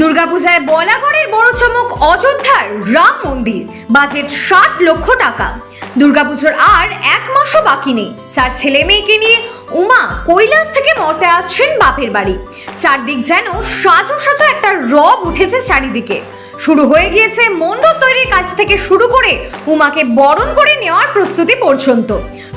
দুর্গাপূজায় বলাগড়ের বড় চমক অযোধ্যার রাম মন্দির, বাজেট ষাট লক্ষ টাকা। দুর্গাপুজোর আর এক মাসও বাকি নেই। চার ছেলে মেয়েকে নিয়ে উমা কৈলাস থেকে মর্তে আসছেন বাপের বাড়ি। চারদিক যেন সাজো সাজো একটা রব উঠেছে চারিদিকে। শুরু হয়ে গিয়েছে মণ্ডপ তৈরির কাজ থেকে শুরু করে উমাকে বরণ করে নেওয়ার প্রস্তুতি পর্যন্ত।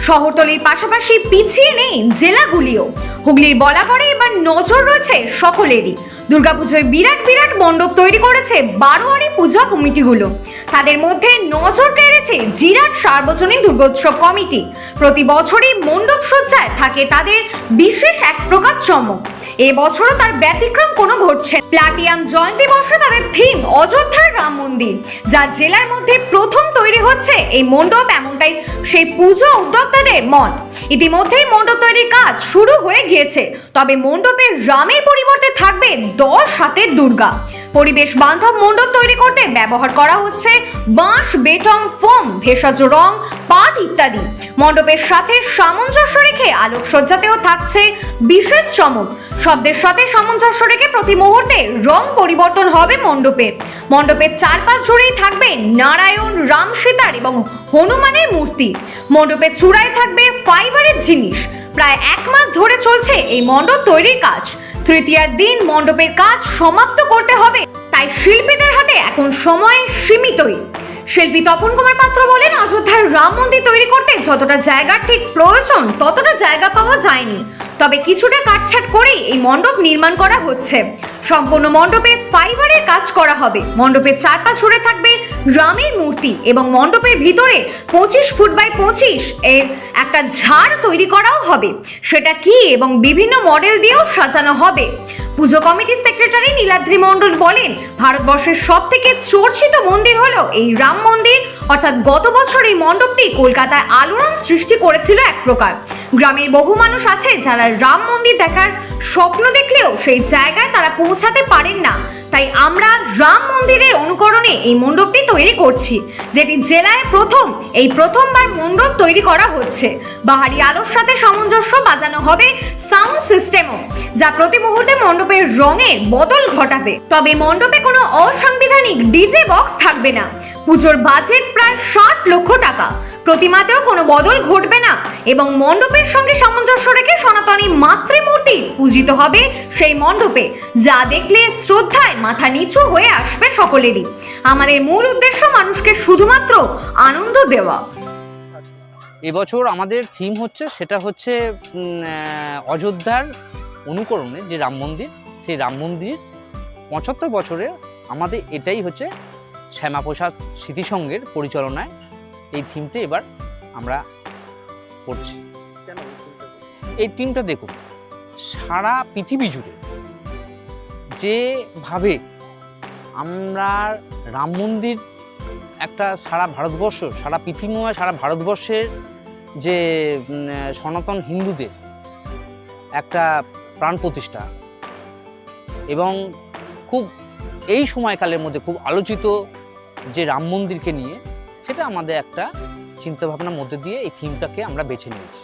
শহরতলির পাশাপাশি পিছিয়ে নেই জেলাগুলিও। হুগলির বলাগড়ে এবার নজর রয়েছে সকলেরই। দুর্গাপুজোয় বিরাট বিরাট মণ্ডপ তৈরি করেছে বারোয়ারি পূজা কমিটিগুলো। তাদের মধ্যে নজর কেড়েছে জিরাট সার্বজনীন দুর্গোৎসব কমিটি। প্রতি বছরই মণ্ডপ সজ্জায় থাকে তাদের বিশেষ এক প্রকার চমক। এবছরও তার ব্যতিক্রম কোনো ঘটছে। প্লাটিয়াম জয়ন্তী বর্ষে তাদের থিম অযোধ্যার রাম মন্দির, যা জেলার মধ্যে প্রথম তৈরি হচ্ছে এই মণ্ডপ। এমনটাই সেই পুজো উদ্যোক্তাদের মন। ইতিমধ্যেই মণ্ডপ তৈরির কাজ শুরু হয়ে গিয়েছে। তবে মণ্ডপের রামের পরিবর্তে থাকবে দশ হাতের দুর্গা। পরিবেশ বান্ধব মণ্ডপ তৈরি করতে ব্যবহার করা হচ্ছে বাঁশ বেটং ফোম, ভেষজ রং, পাট ইত্যাদি। মণ্ডপের সাথে সামঞ্জস্য রেখে আলোকসজ্জাতেও থাকছে বিশেষ চমক। শব্দের সাথে সামঞ্জস্য রেখে প্রতি মুহূর্তে রং পরিবর্তন হবে মণ্ডপের মণ্ডপের চারপাশ জুড়েই থাকবে নারায়ণ, রাম সীতার এবং হনুমানের মূর্তি। মণ্ডপের চূড়ায় থাকবে ফাইবারের জিনিস। প্রায় এক মাস ধরে চলছে এই মণ্ডপ তৈরির কাজ। তৃতীয়ার দিন মণ্ডপের কাজ সমাপ্ত করতে হবে, তাই শিল্পীদের হাতে এখন সময় সীমিতই। শিল্পী তপন কুমার পাত্র বলেন অযোধ্যার রাম মন্দির তৈরি করতে যতটা জায়গার ঠিক প্রয়োজন, ততটা জায়গা পাওয়া যায়নি। তবে কিছুটা কাটছাট করেই এই মণ্ডপ নির্মাণ করা হচ্ছে। সম্পূর্ণ মণ্ডপে ফাইবারের কাজ করা হবে। মণ্ডপের চারপাশ জুড়ে থাকবে রামের মূর্তি এবং মণ্ডপের ভিতরে পঁচিশ ফুট বাই পঁচিশ এর একটা ঝাড় তৈরি করাও হবে। সেটা কি এবং বিভিন্ন মডেল দিয়েও সাজানো হবে। পুজো কমিটির সেক্রেটারি নীলাদ্রি মণ্ডল বলেন, ভারতবর্ষের সব থেকে চর্চিত মন্দির হলো এই রাম মন্দির। অর্থাৎ গত বছর এই মণ্ডপটি কলকাতায় আলোড়ন সৃষ্টি করেছিল এক প্রকার। গ্রামের বহু মানুষ আছে যারা রাম মন্দির দেখার স্বপ্ন দেখলেও সেই জায়গায় তারা পৌঁছাতে পারেন না। তাই আমরা রাম মন্দিরের অনুকরণে এই মণ্ডপটি তৈরি করছি, যেটি জেলায় প্রথম, এই প্রথমবার মণ্ডপ তৈরি করা হচ্ছে। বাহারি আলোর সাথে সামঞ্জস্য বাজানো হবে সাউন্ড সিস্টেমও যা প্রতি মুহূর্তে মণ্ডপের রঙের বদল ঘটাবে। তবে মণ্ডপে কোনো অসাংবিধানিক ডিজে বক্স থাকবে না। পুজোর বাজেট প্রায় ষাট লক্ষ টাকা। প্রতিমাতেও কোনো বদল ঘটবে না এবং মণ্ডপের সঙ্গে সামঞ্জস্য রেখে সনাতনী মাতৃমূর্তি পূজিত হবে সেই মণ্ডপে, যা দেখলে শ্রদ্ধায় মাথা নিচু হয়ে আসবে সকলেরই। আমাদের মূল উদ্দেশ্য মানুষকে শুধুমাত্র আনন্দ দেওয়া। এবছর আমাদের থিম হচ্ছে, সেটা হচ্ছে অযোধ্যার অনুকরণে যে রাম মন্দির, সেই রাম মন্দির পঁচাত্তর বছরে আমাদের এটাই হচ্ছে শ্যামাপ্রসাদ স্মৃতিসংঘের পরিচালনায় এই থিমটা এবার আমরা করছি। এই টিমটা দেখুন, সারা পৃথিবী জুড়ে যেভাবে আমরা রাম মন্দির একটা সারা ভারতবর্ষ, সারা পৃথিবীময় সারা ভারতবর্ষের যে সনাতন হিন্দুদের একটা প্রাণ প্রতিষ্ঠা। এবং খুব এই সময়কালের মধ্যে খুব আলোচিত যে রাম মন্দিরকে নিয়ে, সেটা আমাদের একটা চিন্তাভাবনার মধ্যে দিয়ে এই থিমটাকে আমরা বেছে নিয়েছি।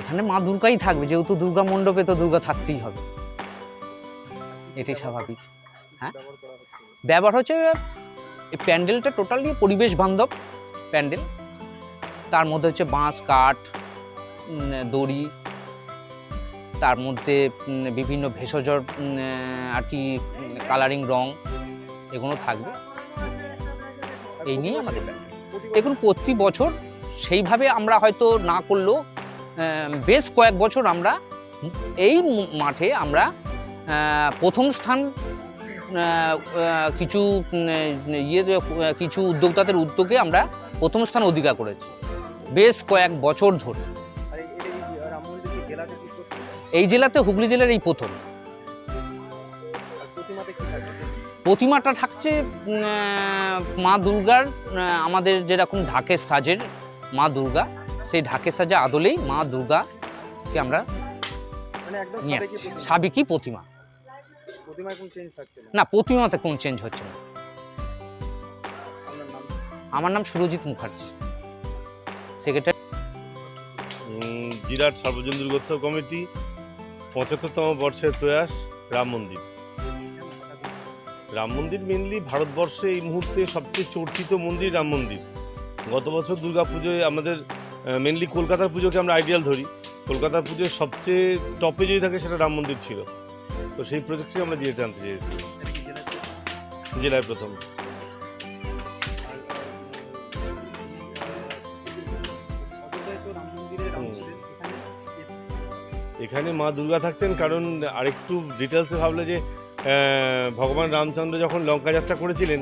এখানে মা দুর্গাই থাকবে, যেহেতু দুর্গা মণ্ডপে তো দুর্গা থাকতেই হবে। এটাই স্বাভাবিক। হ্যাঁ? ব্যবহার হচ্ছে, এই প্যান্ডেলটা টোটালি পরিবেশ বান্ধব প্যান্ডেল। তার মধ্যে হচ্ছে বাঁশ, কাঠ দড়ি, তার মধ্যে বিভিন্ন ভেষজ আর কি কালারিং রং, এগুলো থাকবে। এই নিয়ে আমাদের দেখুন, প্রতি বছর সেইভাবে আমরা হয়তো না করলেও বেশ কয়েক বছর আমরা এই মাঠে আমরা প্রথম স্থান কিছু ইয়ে কিছু উদ্যোক্তাদের উদ্যোগে আমরা প্রথম স্থান অধিকার করেছি। বেশ কয়েক বছর ধরে। এই জেলাতে হুগলি জেলার এই প্রথম। প্রতিমাটা থাকছে মা দুর্গার আমাদের যেরকম ঢাকের সাজের মা দুর্গা সেই ঢাকের সাজে আদলেই মা দুর্গাকে আমরা নিয়ে আসছি। সাবেকি প্রতিমা। না? প্রতিমাতে কোন চেঞ্জ হচ্ছে না। আমার নাম সুরজিৎ মুখার্জি। জিরাট সার্বজনীন দুর্গোৎসব কমিটি, পঁচাত্তরতম বর্ষের প্রয়াস রাম মন্দির। রাম মন্দির মেনলি ভারতবর্ষে এই মুহূর্তে সবচেয়ে চর্চিত মন্দির রাম মন্দির। গত বছর দুর্গা পুজোয় আমাদের মেনলি কলকাতার পুজোকে আমরা আইডিয়াল ধরি। কলকাতার পুজোয় সবচেয়ে টপে যদি থাকে সেটা রাম মন্দির ছিল। তো সেই প্রজেক্টটি আমরা জিয়ে টানতে চেয়েছি। জেলায় প্রথম। এখানে মা দুর্গা থাকছেন কারণ আরেকটু ডিটেলসে ভাবলে যে ভগবান রামচন্দ্র যখন লঙ্কা যাত্রা করেছিলেন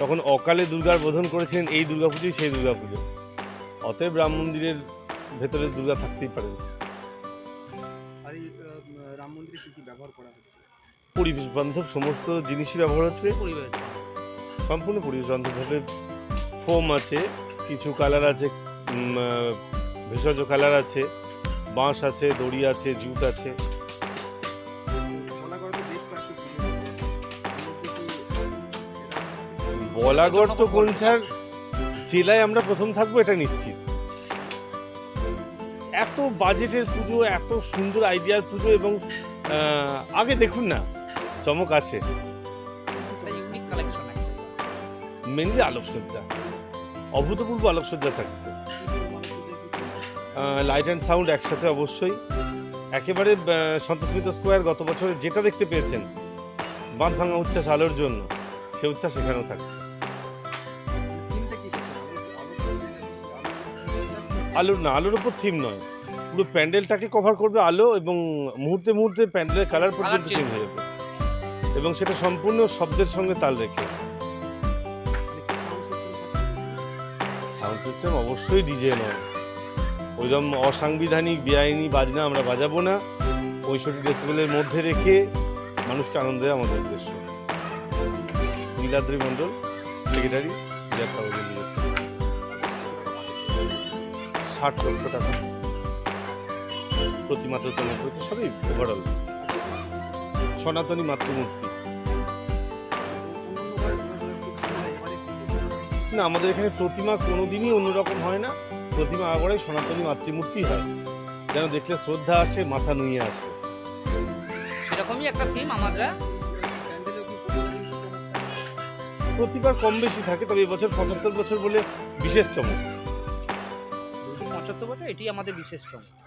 তখন অকালে দুর্গার বোধন করেছিলেন এই দুর্গাপুজোই সেই দুর্গা দুর্গাপুজো অতএব রাম মন্দিরের ভেতরে দুর্গা থাকতেই পারেন। আর রাম মন্দিরে কি কি ব্যবহার করা হচ্ছে? পরিবেশ বান্ধব সমস্ত জিনিসই ব্যবহার হচ্ছে। সম্পূর্ণ পরিবেশ বান্ধবভাবে ফোম আছে কিছু কালার আছে ভেষজ কালার আছে। বাঁশ আছে দড়ি আছে জুট আছে। বলাগড় তো কোনছার জেলায় আমরা প্রথম থাকব এটা নিশ্চিত। এত বাজেটের পুজো এত সুন্দর আইডিয়ার পুজো এবং আগে দেখুন না চমক আছে। মেনলি আলোকসজ্জা। অভূতপূর্ব আলোকসজ্জা থাকছে। লাইট অ্যান্ড সাউন্ড একসাথে অবশ্যই। একেবারে সন্তোষমিত স্কোয়ার গত বছরে যেটা দেখতে পেয়েছেন বাঁধ ভাঙা উচ্ছ্বাস আলোর জন্য সে উচ্ছ্বাস এখানেও থাকছে। আলোর না আলোর উপর থিম নয়। পুরো প্যান্ডেলটাকে কভার করবে আলো এবং মুহূর্তে মুহূর্তে প্যান্ডেলের কালার পর্যন্ত চেঞ্জ হয়ে যাবে। এবং সেটা সম্পূর্ণ শব্দের সঙ্গে তাল রেখে। মানে? সাউন্ড সিস্টেম অবশ্যই ডিজে নয়। ওইরকম অসাংবিধানিক বেআইনি বাজনা আমরা বাজাবো না। পঁয়ষট্টি ডেসিবেলের মধ্যে রেখে মানুষকে আনন্দ আমাদের উদ্দেশ্য। নীলাদ্রি মণ্ডল সেক্রেটারি ষাট লক্ষ টাকা। প্রতিমাত্র চমক হয়েছে সবই ওভারঅল সনাতনী মাতৃমূর্তি? না, আমাদের এখানে প্রতিমা কোনোদিনই অন্যরকম হয় না। প্রতিমা আগড়ে সনাতনী মাতৃমূর্তি হয়। যেন দেখলে শ্রদ্ধা আসে মাথা নুয়ে আসে। সেরকমই একটা থিম আমরা? প্রতিবার কম বেশি থাকে তবে এবছর পঁচাত্তর বছর বলে বিশেষ চমক। পঁচাত্তর বছর এটি আমাদের বিশেষ চমক।